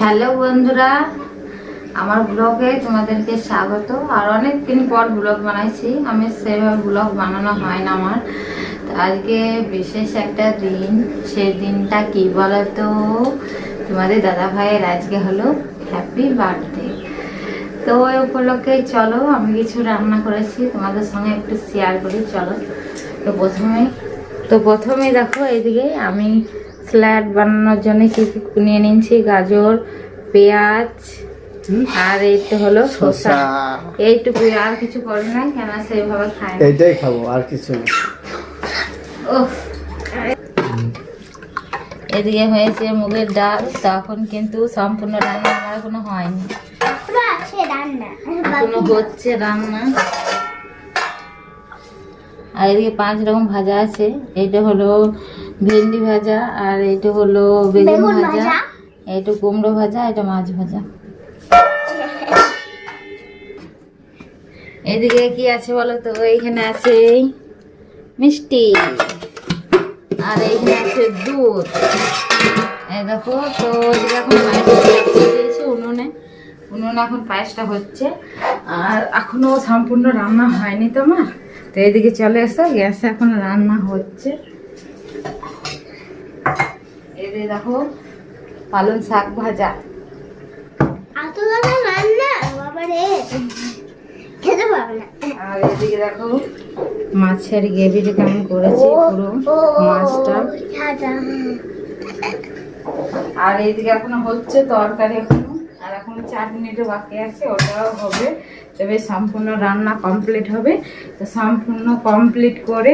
Hello বন্ধুরা, আমার ব্লগে তোমাদেরকে স্বাগত। আর অনেক দিন পর ব্লগ বানাইছি, আমি সেভাবে ব্লগ বানানো হয় না আমার। আজকে বিশেষ একটা দিন, সেই দিনটা কি বলতো? তোমাদের দাদা ভাইয়ের আজকে হলো হ্যাপি বার্থডে তো ওই উপলক্ষে চলো, আমি কিছু রান্না করেছি, তোমাদের সঙ্গে একটু শেয়ার করি, চলো। তো প্রথমে তো প্রথমে দেখো এইদিকে আমি স্যালাড বানানোর জন্য কি কি নিয়ে নিয়েছি? গাজর পেঁয়াজ আর এই তো হলো শসা। এইটুকু আর কিছু করে না কেন সেইভাবে না। এইটাই খাব আর কিছু না। এদিকে হয়েছে মুগের ডাল তখন কিন্তু সম্পূর্ণ রান্না আমার এখনও হয়নি। এখনও হচ্ছে রান্না। আর এদিকে পাঁচ রকম ভাজা আছে এইটা হলো ভেন্ডি ভাজা আর এইটা হলো বেগুন ভাজা। এইটা কুমড়ো ভাজা এটা মাছ ভাজা। এদিকে কি আছে বলো তো? এইখানে আছে মিষ্টি আর এইখানে আছে দুধ। এই দেখো তো এদিকে এখন দিয়েছে উনুনে। উনুনে এখন পায়েসটা হচ্ছে। আর এখনও সম্পূর্ণ রান্না হয়নি তো আমার তো এদিকে চলে এসো গ্যাসে এখন রান্না হচ্ছে। এদিকে দেখো পালং শাক ভাজা। আর এদিকে দেখো মাছের গ্রেভিটা কেমন করেছি পুরো মাছটা। আর এইদিকে এখনও হচ্ছে তরকারি এখনও। আর এখনও চাটনিটা বাকি আছে ওটাও হবে। তবে সম্পূর্ণ রান্না কমপ্লিট হবে। তো সম্পূর্ণ কমপ্লিট করে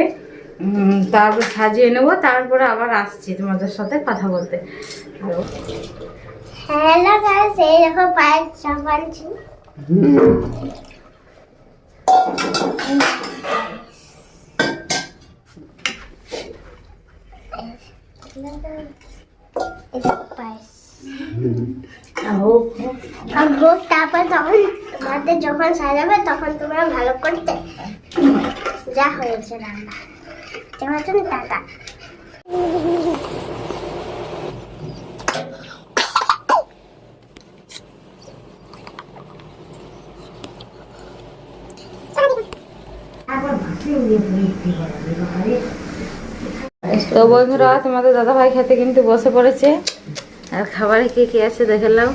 তারপর সাজিয়ে নেব তারপরে আবার আসছি তোমাদের সাথে কথা বলতে। আর হ্যালো গাইস এই দেখো পায়ের চাপাচ্ছি আর ভোগ তারপর তখন তোমাদের যখন সাজাবে তখন তোমরা ভালো করতে। যা হয়েছে রান্না। তোমার জন্য তো বন্ধুরা তোমাদের দাদা ভাই খেতে কিন্তু বসে পড়েছে। আর খাবারে কি কি আছে দেখে নাও।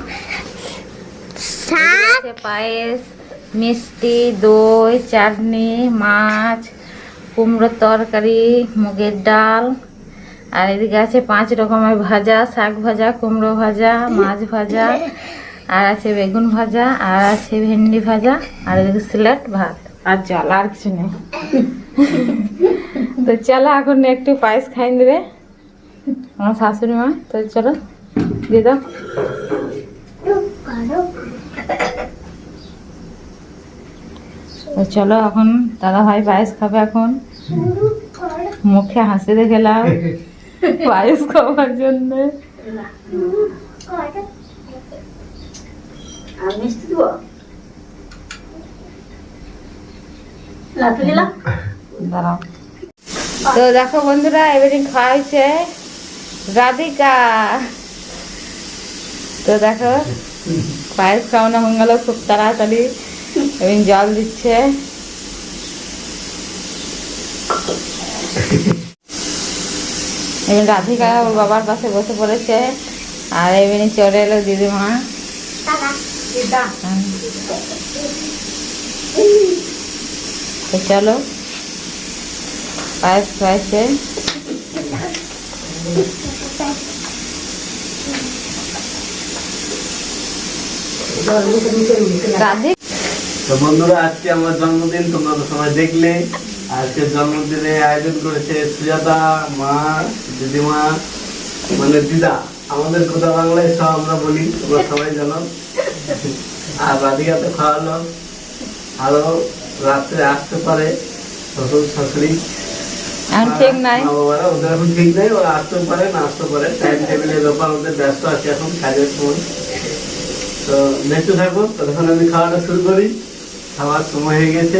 পায়েস মিষ্টি দই চাটনি মাছ কুমড়োর তরকারি মুগের ডাল আর এদিকে আছে পাঁচ রকমের ভাজা শাক ভাজা কুমড়ো ভাজা মাছ ভাজা আর আছে বেগুন ভাজা আর আছে ভেন্ডি ভাজা আর এদিকে সিলেট ভাত। আর জল আর কিছু নেই। তো চলো এখন একটু পায়েস খাই দেবে আমার শাশুড়ি মা তো চলো দিয়ে দাও। তো চলো এখন দাদা ভাই পায়েস খাবে এখন। মুখে হাসি দেখলাম পায়েস খাওয়ার জন্য। তো দেখো বন্ধুরা এবারে খাওয়া হয়েছে। রাধিকা। তো দেখো পায়েস খাওয়ানো হয়ে গেল খুব তাড়াতাড়ি। এবং জল দিচ্ছে এবার রাধিকা ওর বাবার পাশে বসে পড়েছে। আর এমনি চলে এলো দিদিমা। চলো। পায়েস রাধে তো বন্ধুরা আজকে আমার জন্মদিন তোমরা তো সবাই দেখলে। আজকে জন্মদিনে আয়োজন করেছে সুজাতা মা দিদিমা মানে দিদা। আমাদের কথা বাংলায় সব আমরা বলি তোমরা সবাই জানো। আর রাধিকা তো খাওয়ালো। আরও রাত্রে আসতে পারে শ্বশুর শাশুড়ি। এখন ঠিক নাই। বাবারা ওদের এখন ঠিক নেই ওরা আসতে পারে না আসতে পারে। টাইম টেবিলের ব্যাপার ওদের ব্যস্ত আছে এখন কাজের সময়। তো দেখতে থাকো ততক্ষণ আমি খাওয়াটা শুরু করি। খাওয়ার সময় হয়ে গেছে।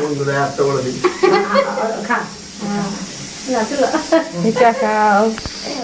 বন্ধুরা এত বড় দিন খাও।